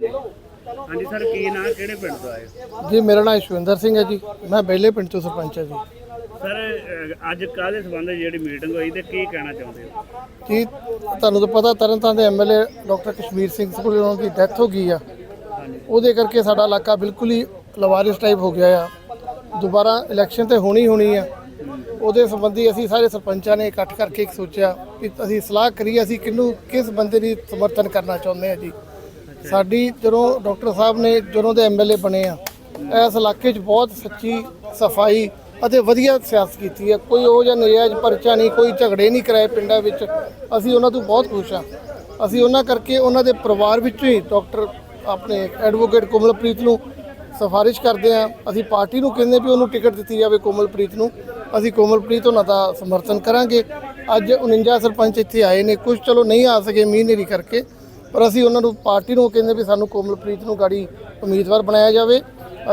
ਹਾਂਜੀ ਸਰ ਕੀ ਨਾਂ? ਕਿਹੜੇ ਪਿੰਡ ਤੋਂ ਆਏ? ਜੀ ਮੇਰਾ ਨਾਮ ਇਸ਼ਵਿੰਦਰ ਸਿੰਘ ਹੈ ਜੀ। ਮੈਂ ਬੇਲੇ ਪਿੰਡ ਤੋਂ ਸਰਪੰਚ ਹਾਂ ਜੀ। ਸਰ ਅਹ, ਅੱਜ ਕਾਹਦੇ ਸੰਬੰਧ ਜਿਹੜੀ ਮੀਟਿੰਗ ਹੋਈ ਤੇ ਕੀ ਕਹਿਣਾ ਚਾਹੁੰਦੇ ਹੋ? ਜੀ ਤੁਹਾਨੂੰ ਤਾਂ ਪਤਾ ਤਰਨਤਾਰਨ ਦੇ ਐਮਐਲਏ ਡਾਕਟਰ ਕਸ਼ਮੀਰ ਸਿੰਘ ਸਕੂਲ ਉਹਨਾਂ ਦੀ ਡੈਥ ਹੋ ਗਈ ਆ। ਉਹਦੇ ਕਰਕੇ ਸਾਡਾ ਇਲਾਕਾ ਬਿਲਕੁਲ ਹੀ ਲਵਾਰਿਸ ਟਾਈਪ ਹੋ ਗਿਆ ਆ। ਦੁਬਾਰਾ ਇਲੈਕਸ਼ਨ ਤੇ ਹੋਣੀ ਹੋਣੀ ਆ। ਉਹਦੇ ਸੰਬੰਧੀ ਅਸੀਂ ਸਾਰੇ ਸਰਪੰਚਾਂ ਨੇ ਇਕੱਠ ਕਰਕੇ ਇੱਕ ਸੋਚਿਆ ਕਿ ਅਸੀਂ ਸਲਾਹ ਕਰੀਏ ਅਸੀਂ ਕਿਹਨੂੰ ਕਿਸ ਬੰਦੇ ਦੀ ਸਮਰਥਨ ਕਰਨਾ ਚਾਹੁੰਦੇ ਆ ਜੀ। ਸਾਡੀ ਜਦੋਂ ਡਾਕਟਰ ਸਾਹਿਬ ਨੇ ਜਦੋਂ ਦੇ ਐਮਐਲਏ ਬਣੇ ਆ, ਇਸ ਇਲਾਕੇ 'ਚ ਬਹੁਤ ਸੱਚੀ ਸਫ਼ਾਈ ਅਤੇ ਵਧੀਆ ਸਿਆਸਤ ਕੀਤੀ ਹੈ ਕੋਈ ਉਹ ਜਿਹਾ ਨਜਾਇਜ਼ ਪਰਚਾ ਨਹੀਂ, ਕੋਈ ਝਗੜੇ ਨਹੀਂ ਕਰਾਏ ਪਿੰਡਾਂ ਵਿੱਚ। ਅਸੀਂ ਉਹਨਾਂ ਤੋਂ ਬਹੁਤ ਖੁਸ਼ ਹਾਂ ਅਸੀਂ ਉਹਨਾਂ ਕਰਕੇ ਉਹਨਾਂ ਦੇ ਪਰਿਵਾਰ ਵਿੱਚੋਂ ਹੀ ਡਾਕਟਰ ਆਪਣੇ ਐਡਵੋਕੇਟ ਕੋਮਲਪ੍ਰੀਤ ਨੂੰ ਸਿਫਾਰਿਸ਼ ਕਰਦੇ ਹਾਂ ਅਸੀਂ ਪਾਰਟੀ ਨੂੰ ਕਹਿੰਦੇ ਵੀ ਉਹਨੂੰ ਟਿਕਟ ਦਿੱਤੀ ਜਾਵੇ ਕੋਮਲਪ੍ਰੀਤ ਨੂੰ। ਅਸੀਂ ਕੋਮਲਪ੍ਰੀਤ ਉਹਨਾਂ ਦਾ ਸਮਰਥਨ ਕਰਾਂਗੇ। ਅੱਜ 49 ਸਰਪੰਚ ਇੱਥੇ ਆਏ ਨੇ। ਕੁਝ ਚਲੋ ਨਹੀਂ ਆ ਸਕੇ, ਮੀਂਹ ਨੇਰੀ ਕਰਕੇ। ਪਰ ਅਸੀਂ ਉਹਨਾਂ ਨੂੰ ਪਾਰਟੀ ਨੂੰ ਕਹਿੰਦੇ ਵੀ ਸਾਨੂੰ ਕੋਮਲਪ੍ਰੀਤ ਨੂੰ ਗਾੜੀ ਉਮੀਦਵਾਰ ਬਣਾਇਆ ਜਾਵੇ।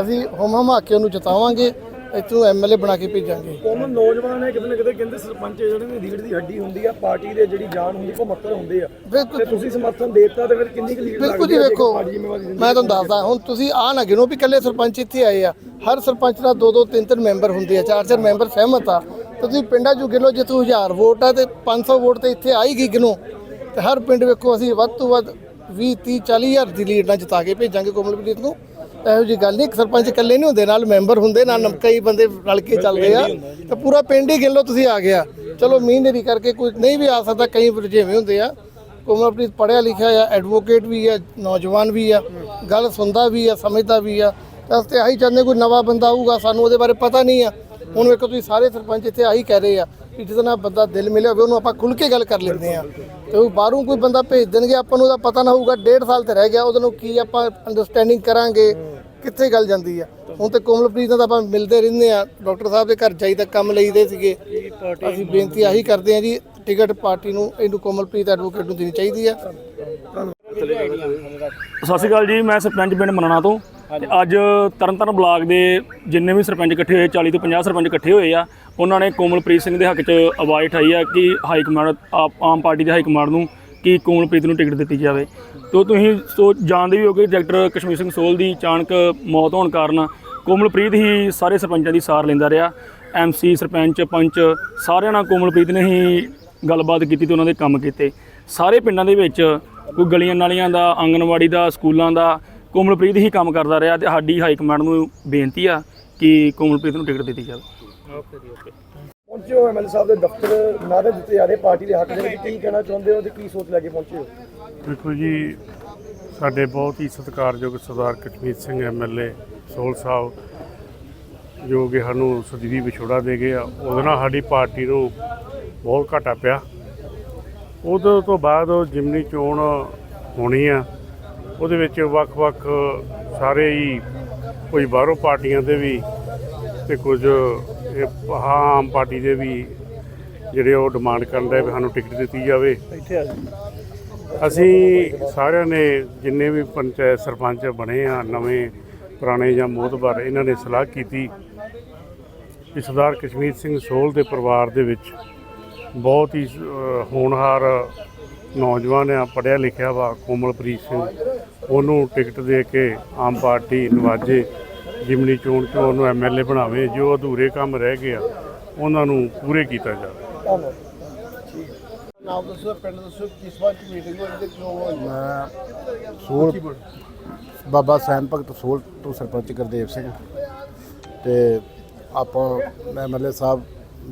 ਅਸੀਂ ਹਮ ਹਮਾ ਕੇ ਉਹਨੂੰ ਜਿਤਾਵਾਂਗੇ ਇੱਥੋਂ ਐਮਐਲਏ ਬਣਾ ਕੇ ਭੇਜਾਂਗੇ। ਕੋਮਨ ਨੌਜਵਾਨ ਹੈ ਕਿਤੇ ਨਾ ਕਿਤੇ ਕਹਿੰਦੇ ਸਰਪੰਚ ਜਿਹੜੇ ਨੇ ਰੀੜ ਦੀ ਹੱਡੀ ਹੁੰਦੀ ਆ ਪਾਰਟੀ ਦੇ ਜਿਹੜੀ ਜਾਨ ਹੁੰਦੀ ਉਹ ਮੱਕਰ ਹੁੰਦੇ ਆ। ਤੇ ਤੁਸੀਂ ਸਮਰਥਨ ਦੇਤਾ ਤੇ ਫਿਰ ਕਿੰਨੀ ਕੁ ਲੀਡ ਬਿਲਕੁਲ ਜੀ ਵੇਖੋ ਮੈਂ ਤੁਹਾਨੂੰ ਦੱਸਦਾ ਹੁਣ ਤੁਸੀਂ ਆ ਨਾ ਗਿਣੋ ਵੀ ਇਕੱਲੇ ਸਰਪੰਚ ਇੱਥੇ ਆਏ ਆ। ਹਰ ਸਰਪੰਚ ਦਾ ਦੋ ਦੋ ਤਿੰਨ ਤਿੰਨ ਮੈਂਬਰ ਹੁੰਦੇ ਆ ਚਾਰ ਚਾਰ ਮੈਂਬਰ ਸਹਿਮਤ ਆ। ਤੁਸੀਂ ਪਿੰਡਾਂ 'ਚੋਂ ਗਿਣੋ ਜੇ ਤੂੰ 1000 ਵੋਟ ਆ ਤੇ 500 ਵੋਟ ਤੇ ਇੱਥੇ ਆਈ ਗਈ ਗਿਣੋ। ਤੇ ਹਰ ਪਿੰਡ ਵੇਖੋ ਅਸੀਂ ਵੱਧ ਤੋਂ ਵੱਧ 20 30 40 ਹਜ਼ਾਰ ਦੀ ਲੀਡ ਨਾਲ ਜਿਤਾ ਕੇ ਭੇਜਾਂਗੇ ਕੋਮਲਪ੍ਰੀਤ ਨੂੰ। ਇਹੋ ਜੀ ਗੱਲ ਨਹੀਂ ਸਰਪੰਚ ਇਕੱਲੇ ਨਹੀਂ ਹੁੰਦੇ ਨਾਲ ਮੈਂਬਰ ਹੁੰਦੇ ਨਾਲ ਕਈ ਬੰਦੇ ਰਲ ਕੇ ਚੱਲਦੇ ਆ। ਤੇ ਪੂਰਾ ਪਿੰਡ ਹੀ ਗਿਣ ਲਓ ਤੁਸੀਂ ਆ ਗਿਆ। ਚਲੋ ਮੀਂਹ ਨੇਰੀ ਕਰਕੇ ਕੋਈ ਨਹੀਂ ਵੀ ਆ ਸਕਦਾ ਕਈ ਰੁਝੇਵੇਂ ਹੁੰਦੇ ਆ। ਕੋਮਲਪ੍ਰੀਤ ਪੜ੍ਹਿਆ ਲਿਖਿਆ ਆ ਐਡਵੋਕੇਟ ਵੀ ਆ ਨੌਜਵਾਨ ਵੀ ਆ ਗੱਲ ਸੁਣਦਾ ਵੀ ਆ ਸਮਝਦਾ ਵੀ ਆ। ਤਾਂ ਤੇ ਆਹੀ ਚਾਹੁੰਦੇ ਕੋਈ ਨਵਾਂ ਬੰਦਾ ਆਊਗਾ ਸਾਨੂੰ ਉਹਦੇ ਬਾਰੇ ਪਤਾ ਨਹੀਂ ਆ। ਹੁਣ ਵੇਖੋ ਤੁਸੀਂ ਸਾਰੇ ਸਰਪੰਚ ਇੱਥੇ ਆਹੀ ਕਹਿ ਰਹੇ ਆ। ਕਿ ਨਾਲ ਬੰਦਾ ਦਿਲ ਮਿਲਿਆ ਹੋਵੇ, ਉਹਨੂੰ ਆਪਾਂ ਖੁੱਲ ਕੇ ਗੱਲ ਕਰ ਲੈਂਦੇ ਆ ਤੇ ਉਹ ਬਾਹਰੋਂ ਕੋਈ ਬੰਦਾ ਭੇਜ ਦੇਣਗੇ, ਆਪਾਂ ਨੂੰ ਉਹਦਾ ਪਤਾ ਨਾ ਹੋਊਗਾ, ਡੇਢ ਸਾਲ ਤੇ ਰਹਿ ਗਿਆ, ਉਹਦੇ ਨੂੰ ਕੀ ਆਪਾਂ ਅੰਡਰਸਟੈਂਡਿੰਗ ਕਰਾਂਗੇ, ਕਿੱਥੇ ਗੱਲ ਜਾਂਦੀ ਆ। ਹੁਣ ਤੇ ਕੋਮਲਪ੍ਰੀਤ ਨਾਲ ਆਪਾਂ ਮਿਲਦੇ ਰਹਿੰਦੇ ਆ ਡਾਕਟਰ ਸਾਹਿਬ ਦੇ ਘਰ ਜਾਈਦਾ ਕੰਮ ਲਈਦੇ ਸੀਗੇ। ਅਸੀਂ ਬੇਨਤੀ ਆਹੀ ਕਰਦੇ ਆ ਜੀ, ਟਿਕਟ ਪਾਰਟੀ ਨੂੰ, ਇਹਨੂੰ ਕੋਮਲਪ੍ਰੀਤ ਐਡਵੋਕੇਟ ਨੂੰ ਦੇਣੀ ਚਾਹੀਦੀ ਆ। ਸਤਿ ਸ਼੍ਰੀ ਅਕਾਲ ਜੀ, ਮੈਂ ਸਰਪੰਚ ਪਿੰਡ ਮੰਨਣਾ ਤੋਂ। ਤੇ ਅੱਜ ਤਰਨਤਾਰਨ ਬਲਾਕ ਦੇ ਜਿੰਨੇ ਵੀ ਸਰਪੰਚ ਇਕੱਠੇ ਹੋਏ 40 ਤੋਂ 50 ਸਰਪੰਚ ਇਕੱਠੇ ਹੋਏ ਆ, ਉਹਨਾਂ ਨੇ ਕੋਮਲਪ੍ਰੀਤ ਸਿੰਘ ਦੇ ਹੱਕ 'ਚ ਆਵਾਜ਼ ਉਠਾਈ ਆ ਕਿ high command, AAP- Aam party ਦੇ ਹਾਈ ਕਮਾਂਡ ਨੂੰ ਕਿ ਕੋਮਲਪ੍ਰੀਤ ਨੂੰ ਟਿਕਟ ਦਿੱਤੀ ਜਾਵੇ। ਤੋ ਤੁਸੀਂ ਸੋ ਜਾਣਦੇ ਵੀ ਹੋ ਕਿ ਡਾਕਟਰ ਕਸ਼ਮੀਰ ਸਿੰਘ ਸੋਲ ਦੀ ਅਚਾਨਕ ਮੌਤ ਹੋਣ ਕਾਰਨ ਕੋਮਲਪ੍ਰੀਤ ਹੀ ਸਾਰੇ ਸਰਪੰਚਾਂ ਦੀ ਸਾਰ ਲੈਂਦਾ ਰਿਹਾ। ਐਮਸੀ ਸਰਪੰਚ, ਪੰਚ, ਸਾਰਿਆਂ ਨਾਲ ਕੋਮਲਪ੍ਰੀਤ ਨੇ ਹੀ ਗੱਲਬਾਤ ਕੀਤੀ ਤੇ ਉਹਨਾਂ ਦੇ ਕੰਮ ਕੀਤੇ। ਸਾਰੇ ਪਿੰਡਾਂ ਦੇ ਵਿੱਚ ਕੋਈ ਗਲੀਆਂ ਨਾਲੀਆਂ ਦਾ, ਆਂਗਨਵਾੜੀ ਦਾ, ਸਕੂਲਾਂ ਦਾ ਕੋਮਲਪ੍ਰੀਤ ਹੀ ਕੰਮ ਕਰਦਾ ਰਿਹਾ ਤੇ ਸਾਡੀ ਹਾਈ ਕਮਾਂਡ ਨੂੰ ਬੇਨਤੀ ਆ ਕਿ ਕੋਮਲਪ੍ਰੀਤ ਨੂੰ ਟਿਕਟ ਦਿੱਤੀ ਜਾਵੇ। ਪਹੁੰਚੇ ਹੋ ਐਮਐਲਏ ਸਾਹਿਬ ਦੇ ਦਫ਼ਤਰ ਨਾਰੇ ਦਿੱਤੇ ਜਾ ਰਹੇ ਪਾਰਟੀ ਦੇ ਹੱਕ ਦੇ ਵਿੱਚ। ਕੀ ਕਹਿਣਾ ਚਾਹੁੰਦੇ ਹੋ ਤੇ ਕੀ ਸੋਚ ਲੈ ਕੇ ਪਹੁੰਚੇ ਹੋ? ਦੇਖੋ ਜੀ ਸਾਡੇ ਬਹੁਤ ਹੀ ਸਤਿਕਾਰਯੋਗ ਸਰਦਾਰ ਕਸ਼ਮੀਰ ਸਿੰਘ ਐਮਐਲਏ ਸੋਲ ਸਾਹਿਬ ਜੋ ਕਿ ਸਾਨੂੰ ਸਦੀਵੀ ਵਿਛੋੜਾ ਦੇ ਗਏ ਆ ਉਹਦੇ ਨਾਲ ਸਾਡੀ ਪਾਰਟੀ ਨੂੰ ਬਹੁਤ ਘਾਟਾ ਪਿਆ। ਉਹਦੇ ਤੋਂ ਬਾਅਦ ਉਹ ਜਿਮਨੀ ਚੋਣ ਹੋਣੀ ਆ ਉਹਦੇ ਵਿੱਚ ਵੱਖ-ਵੱਖ ਸਾਰੇ ਹੀ ਕੋਈ ਬਾਹਰੋਂ ਪਾਰਟੀਆਂ ਦੇ ਵੀ ਤੇ ਕੁਝ ਇਹ ਆਮ ਪਾਰਟੀ ਦੇ ਵੀ ਜਿਹੜੇ ਉਹ ਡਿਮਾਂਡ ਕਰਨ ਦੇ ਵੀ ਸਾਨੂੰ ਟਿਕਟ ਦਿੱਤੀ ਜਾਵੇ। ਇੱਥੇ ਆ ਅਸੀਂ ਸਾਰਿਆਂ ਨੇ ਜਿੰਨੇ ਵੀ ਪੰਚਾਇਤ ਸਰਪੰਚ ਬਣੇ ਆ ਨਵੇਂ ਪੁਰਾਣੇ ਜਾਂ ਮੋਹਤਬਰ ਇਹਨਾਂ ਨੇ ਸਲਾਹ ਕੀਤੀ ਕਿ ਸਰਦਾਰ ਕਸ਼ਮੀਰ ਸਿੰਘ ਸੋਲ ਦੇ ਪਰਿਵਾਰ ਦੇ ਵਿੱਚ ਬਹੁਤ ਹੀ ਹੋਣਹਾਰ ਨੌਜਵਾਨ ਆ ਪੜ੍ਹਿਆ ਲਿਖਿਆ ਵਾ ਕੋਮਲਪ੍ਰੀਤ ਸਿੰਘ। ਉਹਨੂੰ ਟਿਕਟ ਦੇ ਕੇ ਆਮ ਪਾਰਟੀ ਨਵਾਜੇ ਜਿਮਨੀ ਚੋਣ ਚੋਂ ਉਹਨੂੰ ਐਮਐਲਏ ਬਣਾਵੇ ਜੋ ਅਧੂਰੇ ਕੰਮ ਰਹਿ ਗਏ ਆ ਉਹਨਾਂ ਨੂੰ ਪੂਰੇ ਕੀਤਾ ਜਾਵੇ। ਧੰਨਵਾਦ ਨਾਮ ਦੱਸੋ ਪਿੰਡ ਦੱਸੋ ਕਿਸ ਵਾਰ ਮੀਟਿੰਗ ਹੋਈ ਤੇ ਕਿਉਂ ਹੋਈ? ਮੈਂ ਸੋਲ ਬਾਬਾ ਸੈਨ ਭਗਤ ਸੋਲ ਤੋਂ ਸਰਪੰਚ ਗੁਰਦੇਵ ਸਿੰਘ। ਤੇ ਆਪਾਂ ਐਮਐਲਏ ਸਾਹਿਬ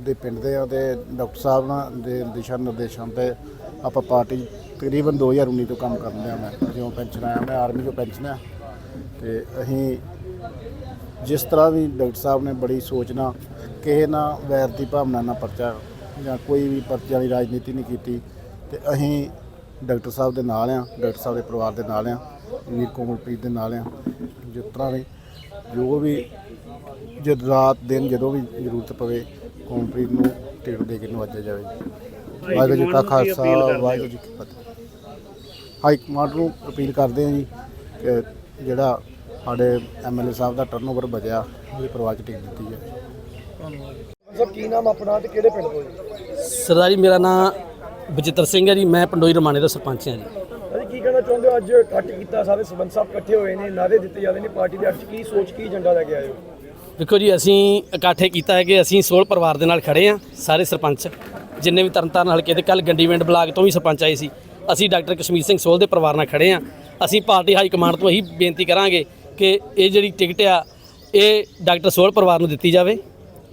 ਦੇ ਪਿੰਡ ਦੇ ਆ ਤੇ ਡਾਕਟਰ ਸਾਹਿਬ ਨਾਲ ਦੇ ਦਿਸ਼ਾ ਨਿਰਦੇਸ਼ਾਂ ਤੇ ਆਪਾਂ ਪਾਰਟੀ ਤਕਰੀਬਨ 2019 ਤੋਂ ਕੰਮ ਕਰਨ ਲਿਆ ਮੈਂ ਜਿਉਂ ਪੈਨਸ਼ਨ ਆਇਆ, ਮੈਂ ਆਰਮੀ ਤੋਂ ਪੈਨਸ਼ਨ ਆ ਤੇ ਅਸੀਂ ਜਿਸ ਤਰ੍ਹਾਂ ਵੀ ਡਾਕਟਰ ਸਾਹਿਬ ਨੇ ਬੜੀ ਸੋਚ ਨਾਲ, ਕਿਸੇ ਨਾਲ ਵੈਰ ਦੀ ਭਾਵਨਾ ਨਾਲ ਪਰਚਾ ਜਾਂ ਕੋਈ ਵੀ ਪਰਚੇ ਵਾਲੀ ਰਾਜਨੀਤੀ ਨਹੀਂ ਕੀਤੀ, ਤੇ ਅਸੀਂ ਡਾਕਟਰ ਸਾਹਿਬ ਦੇ ਨਾਲ ਆ, ਡਾਕਟਰ ਸਾਹਿਬ ਦੇ ਪਰਿਵਾਰ ਦੇ ਨਾਲ ਆ, ਵੀਰ ਕੋਮਲਪ੍ਰੀਤ ਦੇ ਨਾਲ ਆ, ਜਿਸ ਤਰ੍ਹਾਂ ਵੀ ਜੋ ਵੀ ਜਦ ਰਾਤ, ਦਿਨ ਜਦੋਂ ਵੀ ਜ਼ਰੂਰਤ ਪਵੇ, ਕੋਮਲਪ੍ਰੀਤ ਨੂੰ ਟਿਕਟ ਦੇ ਕੇ ਨਵਾਜਿਆ ਜਾਵੇ। ਵਾਹਿਗੁਰੂ ਜੀ ਕਾ ਖਾਲਸਾ ਵਾਹਿਗੁਰੂ ਜੀ ਕੀ ਫਤਿਹ। ਹਾਈ ਕਮਾਂਡ ਨੂੰ ਅਪੀਲ ਕਰਦੇ ਹਾਂ ਜੀ ਕਿ ਜਿਹੜਾ ਸਾਡੇ ਐਮਐਲਏ ਸਾਹਿਬ ਦਾ ਟਰਨਓਵਰ ਬਚਿਆ ਉਹਦੇ ਪਰਿਵਾਰ 'ਚ ਟਿਕਟ ਦਿੱਤੀ ਜਾਵੇ ਸਭ ਕੀ ਨਾਮ ਆਪਣਾ ਤੇ ਕਿਹੜੇ ਪਿੰਡ ਤੋਂ ਜੀ? ਸਰਦਾਰ ਜੀ ਮੇਰਾ ਨਾਮ ਬਚਿੱਤਰ ਸਿੰਘ ਹੈ ਜੀ ਮੈਂ ਪੰਡੋਈ ਰਮਾਣੇ ਦਾ ਸਰਪੰਚ ਹਾਂ ਜੀ। ਅਜੀ ਕੀ ਕਹਿਣਾ ਚਾਹੁੰਦੇ ਹੋ? ਅੱਜ ਇਕੱਠ ਕੀਤਾ ਸਾਰੇ ਸਰਪੰਚ ਸਾਹਿਬ ਇਕੱਠੇ ਹੋਏ ਨੇ ਨਾਰੇ ਦਿੱਤੇ ਜਾਂਦੇ ਨੇ ਪਾਰਟੀ ਦੇ ਅੱਜ ਕੀ ਸੋਚ ਕੀ ਏਜੰਡਾ ਲੈ ਕੇ ਆਏ ਹੋ? ਦੇਖੋ ਜੀ ਅਸੀਂ ਇਕੱਠੇ ਕੀਤਾ ਹੈ ਕਿ ਅਸੀਂ ਸੋਲ ਪਰਿਵਾਰ ਦੇ ਨਾਲ ਖੜੇ ਆ ਸਾਰੇ ਸਰਪੰਚ। ਜਿੰਨੇ ਵੀ ਤਰਨਤਾਰਨ ਹਲਕੇ ਦੇ ਕੱਲ ਗੰਡੀਵਿੰਡ ਬਲਾਕ ਤੋਂ ਵੀ ਸਰਪੰਚ ਆਏ ਸੀ। ਅਸੀਂ ਡਾਕਟਰ ਕਸ਼ਮੀਰ ਸਿੰਘ ਸੋਲ ਦੇ ਪਰਿਵਾਰ ਨਾਲ ਖੜੇ ਆ ਅਸੀਂ ਪਾਰਟੀ ਹਾਈ ਕਮਾਂਡ ਤੋਂ ਇਹੀ ਬੇਨਤੀ ਕਰਾਂਗੇ ਕਿ ਇਹ ਜਿਹੜੀ ਟਿਕਟ ਆ, ਇਹ ਡਾਕਟਰ ਸੋਲ ਪਰਿਵਾਰ ਨੂੰ ਦਿੱਤੀ ਜਾਵੇ।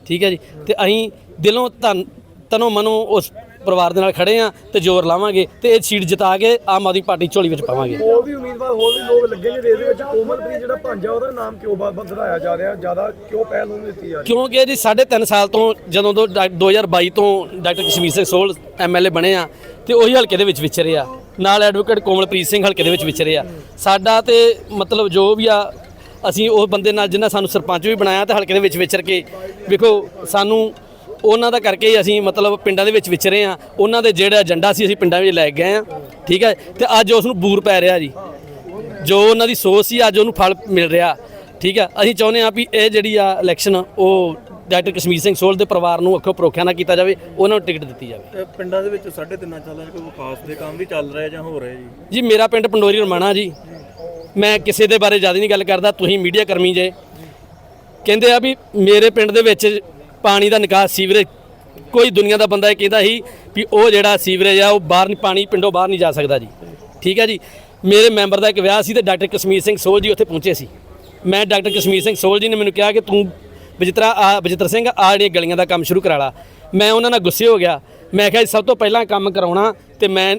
ਠੀਕ ਹੈ ਜੀ? ਤੇ ਅਸੀਂ ਦਿਲੋਂ ਧੰਨ ਤਨੋਂ ਮਨੋਂ ਉਸ ਪਰਿਵਾਰ ਦੇ ਨਾਲ ਖੜੇ ਆ ਤੇ ਜ਼ੋਰ ਲਾਵਾਂਗੇ ਤੇ ਇਹ ਸੀਟ ਜਿਤਾ ਕੇ ਆਮ ਆਦਮੀ ਪਾਰਟੀ ਝੋਲੀ ਵਿੱਚ ਪਾਵਾਂਗੇ। ਹੋਰ ਵੀ ਉਮੀਦਵਾਰ ਹੋਰ ਵੀ ਲੋਕ ਲੱਗੇ ਨੇ ਰੇਸ ਦੇ ਵਿੱਚ। ਕੋਮਲਪ੍ਰੀਤ ਜਿਹੜਾ ਭਾਂਜਾ ਉਹਦਾ ਨਾਮ ਕਿਉਂ ਵਧਾਇਆ ਜਾ ਰਿਹਾ? ਜ਼ਿਆਦਾ ਕਿਉਂ ਪਹਿਲ ਉਹਨੂੰ ਦਿੱਤੀ ਜਾ ਰਹੀ? ਕਿਉਂਕਿ ਜੀ ਸਾਢੇ ਤਿੰਨ ਸਾਲ ਤੋਂ ਜਦੋਂ ਤੋਂ ਡਾ- 2022 ਤੋਂ ਡਾਕਟਰ ਕਸ਼ਮੀਰ ਸਿੰਘ ਸੋਲ ਐਮਐਲਏ ਬਣੇ ਆ ਤੇ ਉਹੀ ਹਲਕੇ ਦੇ ਵਿੱਚ ਵਿਚਰੇ ਆ। ਨਾਲ ਐਡਵੋਕੇਟ ਕੋਮਲਪ੍ਰੀਤ ਸਿੰਘ ਹਲਕੇ ਦੇ ਵਿੱਚ ਵਿਚਰੇ ਆ। ਸਾਡਾ ਤੇ ਮਤਲਬ ਜੋ ਵੀ ਆ ਅਸੀਂ ਉਹ ਬੰਦੇ ਨਾਲ ਜਿਨ੍ਹਾਂ ਸਾਨੂੰ ਸਰਪੰਚ ਵੀ ਬਣਾਇਆ ਤੇ ਹਲਕੇ ਦੇ ਵਿੱਚ ਵਿਚਰ ਕੇ ਵੇਖੋ ਸਾਨੂੰ ਉਹਨਾਂ ਦਾ ਕਰਕੇ ਹੀ ਅਸੀਂ ਮਤਲਬ ਪਿੰਡਾਂ ਦੇ ਵਿੱਚ ਵਿਚਰੇ ਆ ਉਹਨਾਂ ਦੇ ਜਿਹੜਾ ਏਜੰਡਾ ਸੀ ਅਸੀਂ ਪਿੰਡਾਂ ਵਿੱਚ ਲੈ ਗਏ ਆ ਠੀਕ ਹੈ? ਤੇ ਅੱਜ ਉਸ ਨੂੰ ਬੂਰ ਪੈ ਰਿਹਾ ਜੀ। ਜੋ ਉਹਨਾਂ ਦੀ ਸੋਚ ਸੀ ਅੱਜ ਉਹਨੂੰ ਫਲ ਮਿਲ ਰਿਹਾ। ਠੀਕ ਹੈ? ਅਸੀਂ ਚਾਹੁੰਦੇ ਹਾਂ ਵੀ ਇਹ ਜਿਹੜੀ ਆ ਇਲੈਕਸ਼ਨ ਉਹ ਡਾਕਟਰ ਕਸ਼ਮੀਰ ਸਿੰਘ ਸੋਲ ਦੇ ਪਰਿਵਾਰ ਨੂੰ ਅੱਖੋਂ ਪਰੋਖਿਆ ਨਾ ਕੀਤਾ ਜਾਵੇ ਉਹਨਾਂ ਨੂੰ ਟਿਕਟ ਦਿੱਤੀ ਜਾਵੇ। ਪਿੰਡਾਂ ਦੇ ਵਿੱਚ ਸਾਢੇ ਤਿੰਨਾਂ ਸਾਲਾਂ 'ਚ ਕੋਈ ਵਿਕਾਸ ਦੇ ਕੰਮ ਵੀ ਚੱਲ ਰਹੇ ਜਾਂ ਹੋ ਰਹੇ ਜੀ? ਜੀ ਮੇਰਾ ਪਿੰਡ ਪੰਡੋਰੀ ਰਮਾਣਾ ਜੀ। ਮੈਂ ਕਿਸੇ ਦੇ ਬਾਰੇ ਜ਼ਿਆਦਾ ਨਹੀਂ ਗੱਲ ਕਰਦਾ ਤੁਸੀਂ ਮੀਡੀਆ ਕਰਮੀ ਜੇ। ਕਹਿੰਦੇ ਆ ਵੀ ਮੇਰੇ ਪਿੰਡ ਦੇ ਵਿੱਚ ਪਾਣੀ ਦਾ ਨਿਕਾਸ ਸੀਵਰੇਜ ਕੋਈ ਦੁਨੀਆ ਦਾ ਬੰਦਾ ਇਹ ਕਹਿੰਦਾ ਸੀ ਵੀ ਉਹ ਜਿਹੜਾ ਸੀਵਰੇਜ ਆ ਉਹ ਬਾਹਰ ਨਹੀਂ ਪਾਣੀ ਪਿੰਡੋਂ ਬਾਹਰ ਨਹੀਂ ਜਾ ਸਕਦਾ ਜੀ। ਠੀਕ ਹੈ ਜੀ? ਮੇਰੇ ਮੈਂਬਰ ਦਾ ਇੱਕ ਵਿਆਹ ਸੀ ਤੇ ਡਾਕਟਰ ਕਸ਼ਮੀਰ ਸਿੰਘ ਸੋਲ ਜੀ ਉੱਥੇ ਪਹੁੰਚੇ ਸੀ। ਮੈਂ ਡਾਕਟਰ ਕਸ਼ਮੀਰ ਸਿੰਘ ਸੋਲ ਜੀ ਨੇ ਮੈਨੂੰ ਕਿਹਾ ਕਿ ਤੂੰ ਬਜਿੱਤਰਾ ਆ ਬਜਿੱਤਰ ਸਿੰਘ ਆ ਜਿਹੜੀਆਂ ਗਲੀਆਂ ਦਾ ਕੰਮ ਸ਼ੁਰੂ ਕਰਾ ਲਾ। ਮੈਂ ਉਹਨਾਂ ਨਾਲ ਗੁੱਸੇ ਹੋ ਗਿਆ। ਮੈਂ ਕਿਹਾ ਜੀ, ਸਭ ਤੋਂ ਪਹਿਲਾਂ ਕੰਮ ਕਰਾਉਣਾ ਤੇ ਮੈਂ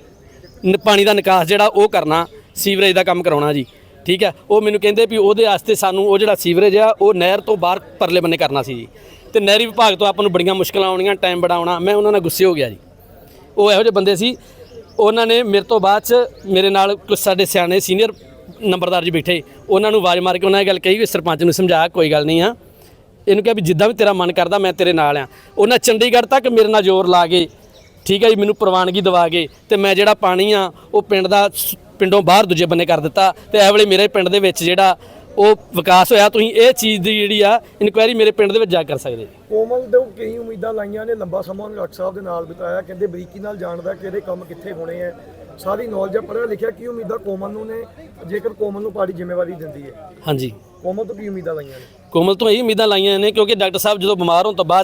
ਨ- ਪਾਣੀ ਦਾ ਨਿਕਾਸ ਜਿਹੜਾ ਉਹ ਕਰਨਾ ਸੀਵਰੇਜ ਦਾ ਕੰਮ ਕਰਾਉਣਾ ਜੀ। ਠੀਕ ਹੈ? ਉਹ ਮੈਨੂੰ ਕਹਿੰਦੇ ਵੀ ਉਹਦੇ ਵਾਸਤੇ ਸਾਨੂੰ ਉਹ ਜਿਹੜਾ ਸੀਵਰੇਜ ਆ ਉਹ ਨਹਿਰ ਤੋਂ ਬਾਹਰ ਪਰਲੇ ਬੰਨੇ ਕਰਨਾ ਸੀ ਜੀ। ਤੇ ਨਹਿਰੀ ਵਿਭਾਗ ਤੋਂ ਆਪਾਂ ਨੂੰ ਬੜੀਆਂ ਮੁਸ਼ਕਲਾਂ ਆਉਣੀਆਂ ਟਾਈਮ ਬੜਾ ਆਉਣਾ ਮੈਂ ਉਹਨਾਂ ਨਾਲ ਗੁੱਸੇ ਹੋ ਗਿਆ ਜੀ। ਉਹ ਇਹੋ ਜਿਹੇ ਬੰਦੇ ਸੀ। ਉਹਨਾਂ ਨੇ ਮੇਰੇ ਤੋਂ ਬਾਅਦ ਚ ਮੇਰੇ ਨਾਲ ਕੁਝ ਸਾਡੇ ਸਿਆਣੇ ਸੀਨੀਅਰ ਨੰਬਰਦਾਰ ਜੀ ਬੈਠੇ। ਉਹਨਾਂ ਨੂੰ ਆਵਾਜ਼ ਮਾਰ ਕੇ ਉਹਨਾਂ ਇਹ ਗੱਲ ਕਹੀ ਵੀ ਸਰਪੰਚ ਨੂੰ ਸਮਝਾ, ਕੋਈ ਗੱਲ ਨਹੀਂ ਆ। ਇਹਨੂੰ ਕਿਹਾ ਵੀ ਜਿੱਦਾਂ ਵੀ ਤੇਰਾ ਮਨ ਕਰਦਾ, ਮੈਂ ਤੇਰੇ ਨਾਲ ਆ। ਉਹਨਾਂ ਚੰਡੀਗੜ੍ਹ ਤੱਕ ਮੇਰੇ ਨਾਲ ਜ਼ੋਰ ਲਾ ਗਏ। ਠੀਕ ਹੈ ਜੀ, ਮੈਨੂੰ ਪ੍ਰਵਾਨਗੀ ਦਵਾ ਗਏ। ਤੇ ਮੈਂ ਜਿਹੜਾ ਪਾਣੀ ਆ, ਉਹ ਪਿੰਡ ਦਾ ਪਿੰਡੋਂ ਬਾਹਰ ਦੂਜੇ ਬੰਨੇ ਕਰ ਦਿੱਤਾ। ਤੇ ਇਹ ਵੇਲੇ ਮੇਰੇ ਪਿੰਡ ਦੇ ਵਿੱਚ ਜਿਹੜਾ ਉਹ ਵਿਕਾਸ ਹੋਇਆ ਤੁਸੀਂ ਇਹ ਚੀਜ਼ ਦੀ ਜਿਹੜੀ ਆ ਇਨਕੁਆਇਰੀ ਮੇਰੇ ਪਿੰਡ ਦੇ ਵਿੱਚ ਜਾ ਕਰ ਸਕਦੇ। ਜੀ ਕੋਮਲ ਦੇ ਕਈ ਉਮੀਦਾਂ ਲਾਈਆਂ ਨੇ ਲੰਬਾ ਸਮਾਂ ਉਹਨੇ ਡਾਕਟਰ ਸਾਹਿਬ ਦੇ ਨਾਲ ਬਿਤਾਇਆ ਕਹਿੰਦੇ ਬਰੀਕੀ ਨਾਲ ਜਾਣਦਾ ਕਿ ਇਹਦੇ ਕੰਮ ਕਿੱਥੇ ਹੋਣੇ ਆ ਸਾਰੀ ਨੌਲੇਜ ਪੜ੍ਹਿਆ ਲਿਖਿਆ ਕੀ ਉਮੀਦਾਂ ਕੋਮਲ ਨੂੰ ਨੇ ਜੇਕਰ ਕੋਮਲ ਨੂੰ ਪਾਰਟੀ ਜ਼ਿੰਮੇਵਾਰੀ ਦਿੰਦੀ ਹੈ। ਹਾਂਜੀ। ਕੋਮਲ ਤੋਂ ਕੀ ਉਮੀਦਾਂ ਲਾਈਆਂ ਨੇ? ਕੋਮਲ ਤੋਂ ਇਹ ਉਮੀਦਾਂ ਲਾਈਆਂ ਨੇ ਕਿਉਂਕਿ ਡਾਕਟਰ ਸਾਹਿਬ ਜਦੋਂ ਬਿਮਾਰ ਹੋਣ ਤੋਂ ਬਾਅਦ